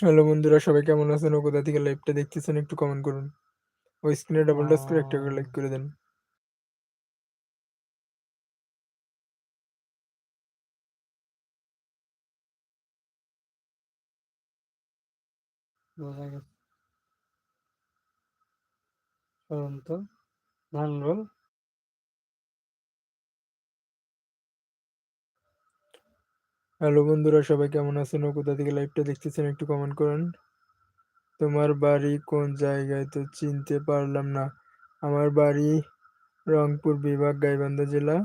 Hello বন্ধুরা, সবাই কেমন আছেন? ও কোথা থেকে লাইভটা দেখতেছেন, একটু কমেন্ট করুন। ওই স্ক্রিনে ডাবল টাচ করে একটা করে লাইক করে দেন। বোঝা গেছে। চলুন হ্যালো বন্ধুরা, সবাই কেমন আছেন? ও কোথা থেকে লাইভটা দেখতেছেন, একটু কমেন্ট করুন। তোমার বাড়ি কোন জায়গায়? তো চিনতে পারলাম না। আমার বাড়ি রংপুর বিভাগ, গাইবান্ধা জেলা।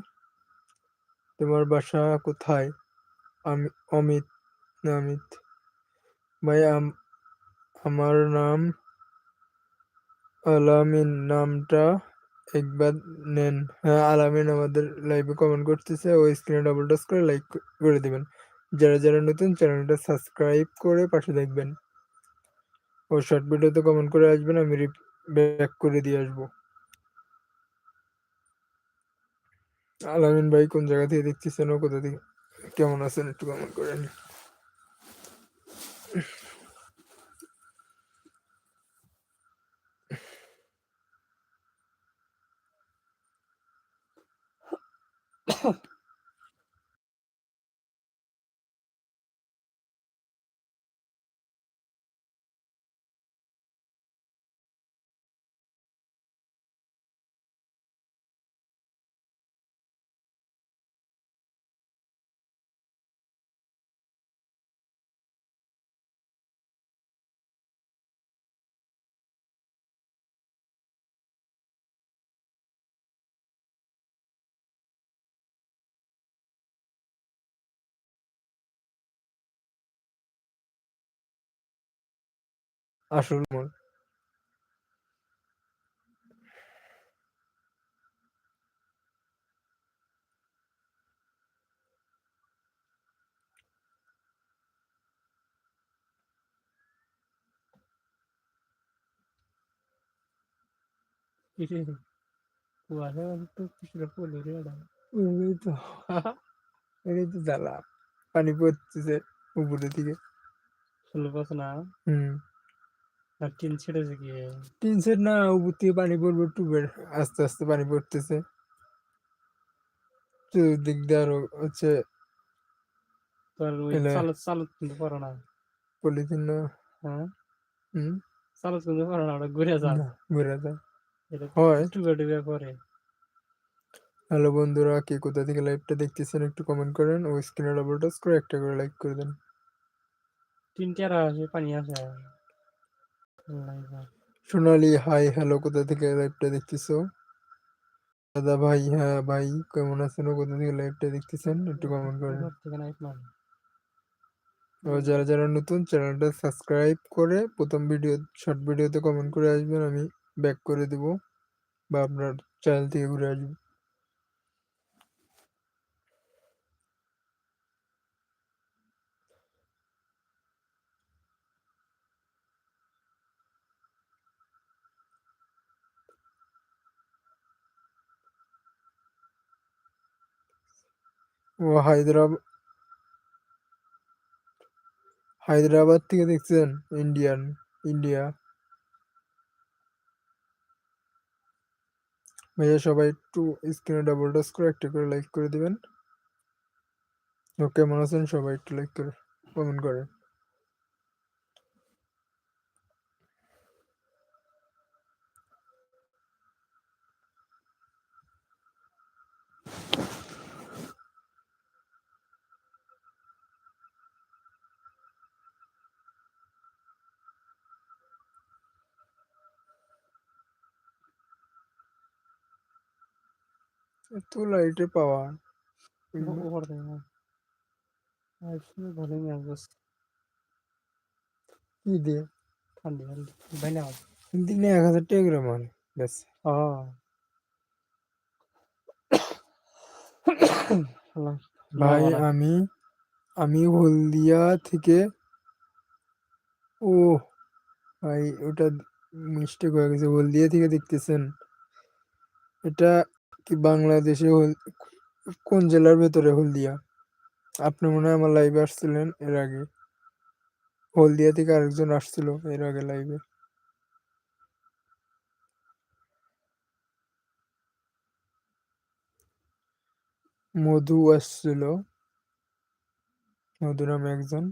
তোমার বাসা কোথায়? আমি, অমিত, না, অমিত। ভাই, আম- আমার নাম আলামিন, নামটা একবার নেন। হ্যাঁ আলামিন আমাদের লাইভে কমেন্ট করতেছে, ওই স্ক্রিনে ডাবল টাচ করে লাইক করে দিবেন। যারা যারা নতুন, চ্যানেলটা সাবস্ক্রাইব করে পাশে দেখবেন। ও শর্ট ভিডিওতে কমেন্ট করে আসবেন, আমি ব্যাক করে দিয়ে আসব। আলামিন ভাই কোন জায়গা থেকে দেখতেছেন ও কোথা থেকে কেমন আছেন একটু কমেন্ট করেন। আসল মন। কুয়াশা তো কিছুটা পড়ল রে তো এটাই তো জ্বালা পানি পড়তেছে উপরে থেকে ষোলো পাঁচ না? হুম। টিন ছেড়েছে কি? টিন সেট না উপর থেকে পানি পড়বে টুবের আস্তে আস্তে পানি পড়তেছে। দিয়ে আরও হচ্ছে কিনতে পারো না। পলিথিন না। হ্যাঁ? হুম? চালত কিনতে পারো না ওটা ঘুরে যা ঘুরে যায় হয়। টুবে টুবে করে হ্যালো বন্ধুরা কে কোথা থেকে লাইভটা দেখতেছেন একটু কমেন্ট করেন। ও স্ক্রিনে ডাবল টাচ করে একটা করে লাইক করে দেন। তিন টেরা আসে পানি আসে। সোনালি হাই হ্যালো কোথা থেকে লাইভটা দেখতেছো? দাদা ভাই হ্যাঁ ভাই কেমন আছেন? কোথা থেকে লাইভটা দেখতেছেন? একটু কমেন্ট করেন। যারা যারা নতুন চ্যানেলটা সাবস্ক্রাইব করে প্রথম ভিডিও শর্ট ভিডিওতে কমেন্ট করে আসবেন আমি ব্যাক করে দেব। বা আপনার চ্যানেল থেকে ঘুরে আসব। ও হায়দ্রাবাদ হায়দ্রাবাদ থেকে দেখছেন? Indian, India. ভাইয়া, সবাই একটু স্ক্রিনে ডাবল টাচ করে, একটা করে লাইক করে দিবেন। ওকে কেমন আছেন? সবাই একটু লাইক করে কমেন্ট করেন এত লাইটে পাওয়া ও- উপর থেকে না আসলে ভালো নিয়ে আসব কি দিয়ে ঠান্ডি ঠান্ডি বাইনা হবে দিনে এক হাজার টাকা করে মানে ব্যাস ভাই আমি আমি হলদিয়া থেকে ও ভাই ওটা মিস্টেক হয়ে গেছে হলদিয়া থেকে দেখতেছেন এটা কি বাংলাদেশে কোন জেলার ভেতরে হলদিয়া? আপনি মনে হয় আমার লাইভে আসছিলেন এর আগে। হলদিয়া থেকে আরেকজন আসছিল এর আগে লাইভে মধু আসছিল। মধু নামে একজন।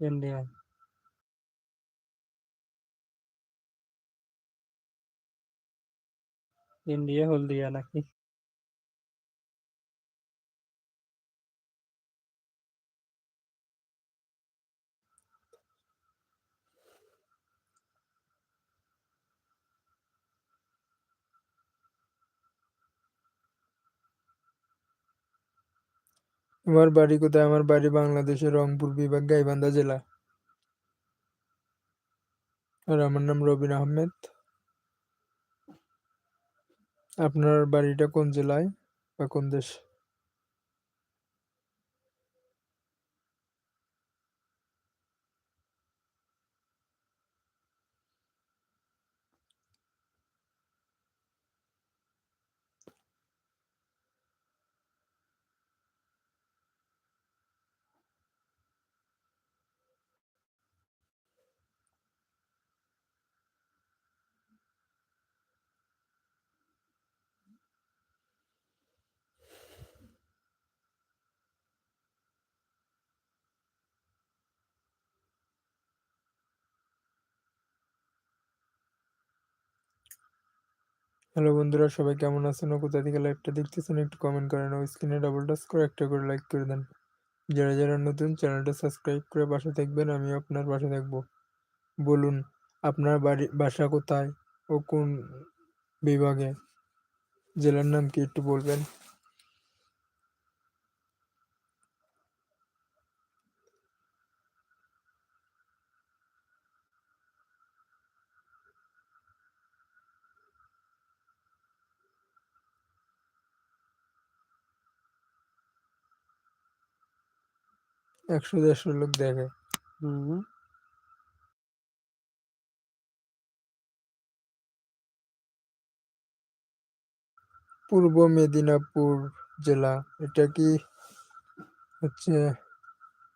ইন্ডিয়া ইন্ডিয়া হলদিয়া নাকি? তোমার বাড়ি কোথায়? আমার বাড়ি বাংলাদেশের রংপুর বিভাগ, গাইবান্ধা জেলা। আর আমার নাম রবিন আহমেদ। আপনার বাড়িটা কোন জেলায় বা কোন দেশ? হ্যালো বন্ধুরা, সবাই কেমন আছেন? ও কোথা থেকে লাইভটা দেখতেছেন একটু কমেন্ট করেন ও স্ক্রিনে ডাবল টাচ করে একটা করে লাইক করে দেন। যারা যারা নতুন চ্যানেলটা সাবস্ক্রাইব করে বাসা থাকবেন আমি আপনার বাসা থাকব বলুন, আপনার বাড়ি, বাসা কোথায় ও কোন বিভাগে? জেলার নাম কি একটু বলবেন? একশো দেড়শো লোক দেখে। হুম। পূর্ব মেদিনীপুর জেলা এটা কি হচ্ছে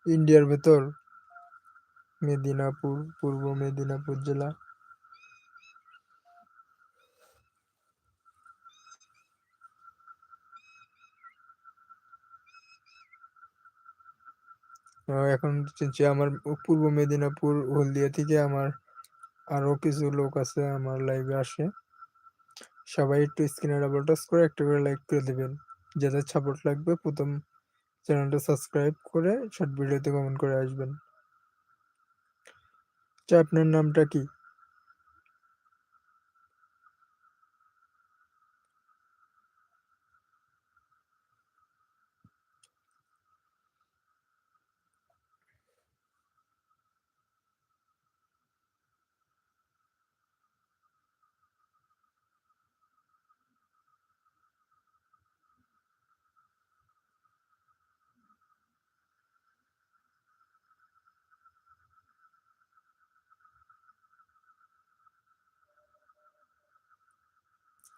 ইন্ডিয়ার ভেতর? মেদিনীপুর পূর্ব মেদিনীপুর জেলা। এখন যে আমার পূর্ব মেদিনীপুর, হলদিয়া থেকে আমার আরও কিছু লোক আছে, আমার লাইভে আসে। সবাই একটু স্ক্রিনে ডাবল টাচ করে, একটা করে লাইক করে দেবেন। যাদের সাপোর্ট লাগবে, প্রথম চ্যানেলটা সাবস্ক্রাইব করে শর্ট ভিডিওতে কমেন্ট করে আসবেন। আচ্ছা আপনার নামটা কি?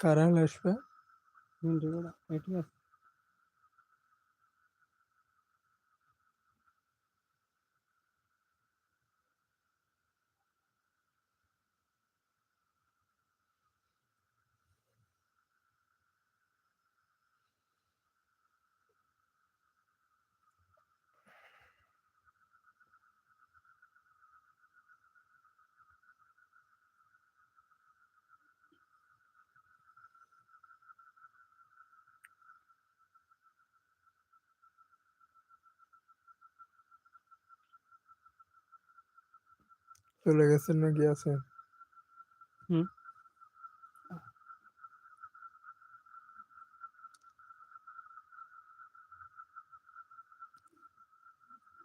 কারা আসবে ইন্ডিয়া এটি চলে গেছেন নাকি আছে? হুম।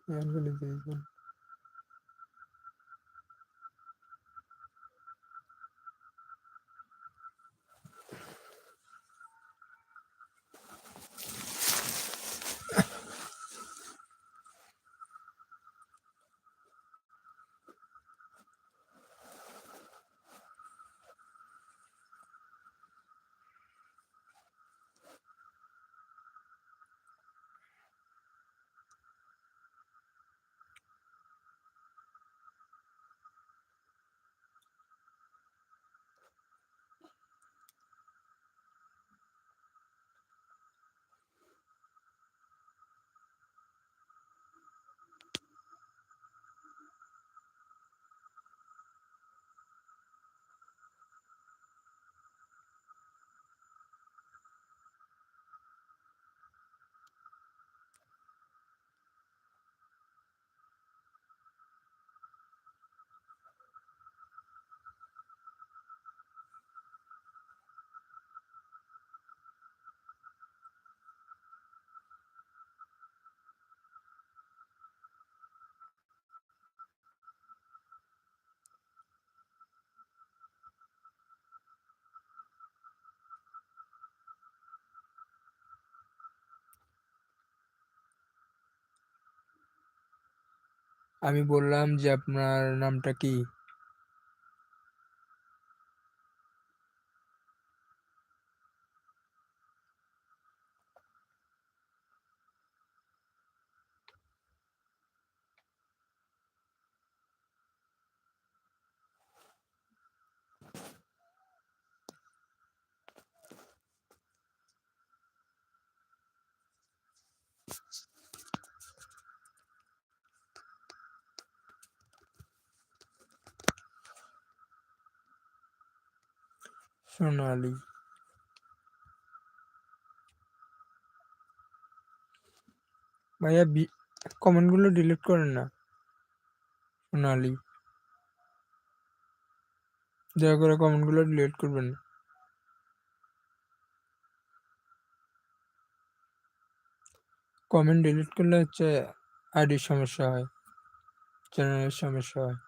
দিয়েছেন আমি বললাম যে আপনার নামটা কি? সোনালি ভাইয়া কমেন্টগুলো ডিলিট করেন না। সোনালি দয়া করে কমেন্টগুলো ডিলিট করবেন না। কমেন্ট ডিলিট করলে হচ্ছে আইডির সমস্যা হয় চ্যানেলের সমস্যা হয়।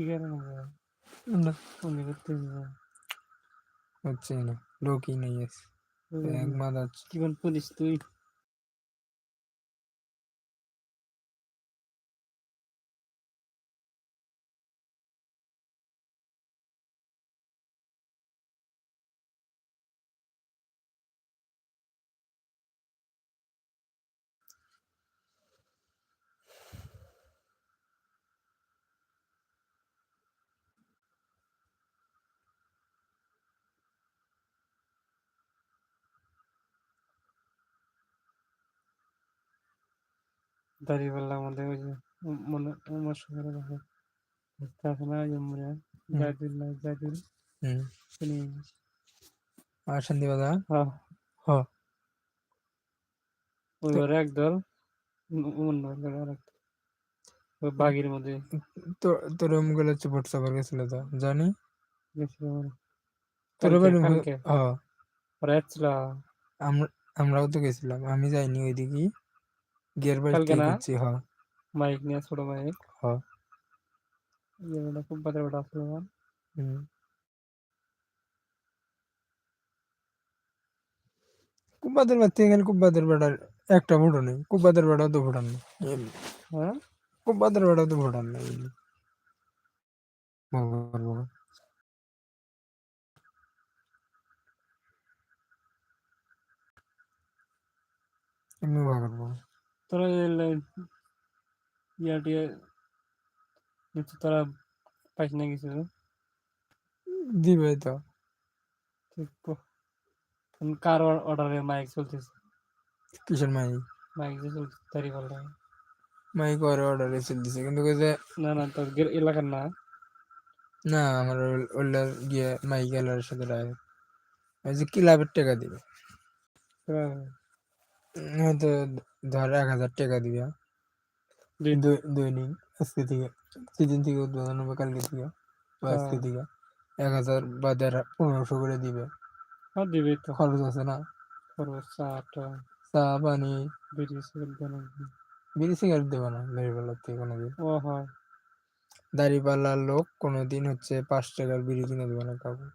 কি কারণে হবে? না ফোনে করতে হবে। হচ্ছে না লোকই নেই আছে এক মাস আছে কি বল পুলিশ তুই দাঁড়িয়ে আমাদের ওই যে ম- মনে আমার সঙ্গে দেখো থাকে না? ইমরা জাদিল না জাদিল হুম। শুনি আর শান্তি বাদা হ্যাঁ হ। ওই ঘরে একদল অন্য- অন্য ঘরে আরেকদল ওই বাগির মধ্যে। তো তোর মুখে হচ্ছে ভোট সাবার গেছিল তো জানি। ওরা। তোর ওরা আমরা আমরাও তো গেছিলাম আমি যাইনি ওইদিকে গিয়ার বাড়ি কালকে না? করছি হ মাইক নিয়ে ছোট মাইক হ ইয়ে খুব বাজার বেটা আসলো আমার হুম। কুব্বাদের বাড়ি থেকে গেলে কুব্বাদের বেটার একটা ভোটও নেই কুব্বাদের বেটাও তো ভোটার নেই এমনি। হ্যাঁ কুব্বাদের বেটাও তো ভোটার নেই এমনি। ভগবান ভগবান। এমনি ভগবান ভগবান। তোরা ইয়া টিয়া তোরা পাইস না কিছু দিবে তো। কার অর্ডারে মাইক চলতেছে? কিসের মাই মাইক যে চলতেছে তারই ভালো লাগে মাই করে অর্ডারে চলতেছে কিন্তু কই যে না না তোর এলাকার না। না আমার ওল্লার গিয়ে মাই গেলার সাথে ডাইরেক্ট ওই যে ক্লাবের টাকা দিবে। তোরা হয়তো ধর এক হাজার টাকা দিবে দৈনিক আজকে থেকে সেদিন থেকে উদ্বোধন হবে কালকে থেকে বা আজকে হ্যাঁ। থেকে। এক হাজার বা দেড় পনেরোশো করে দিবে। আর দিবেই তো। খরচ আছে না? খরচ চাটা চা পানি। বিড়ি সিগারেট বিড়ি সিগারেট দেবে না দাঁড়িপাল্লার থেকে কোনোদিন। ও হয়। দাঁড়িপাল্লার লোক কোনোদিন হচ্ছে পাঁচ টাকার বিড়ি কিনে দেবে না কাউকে।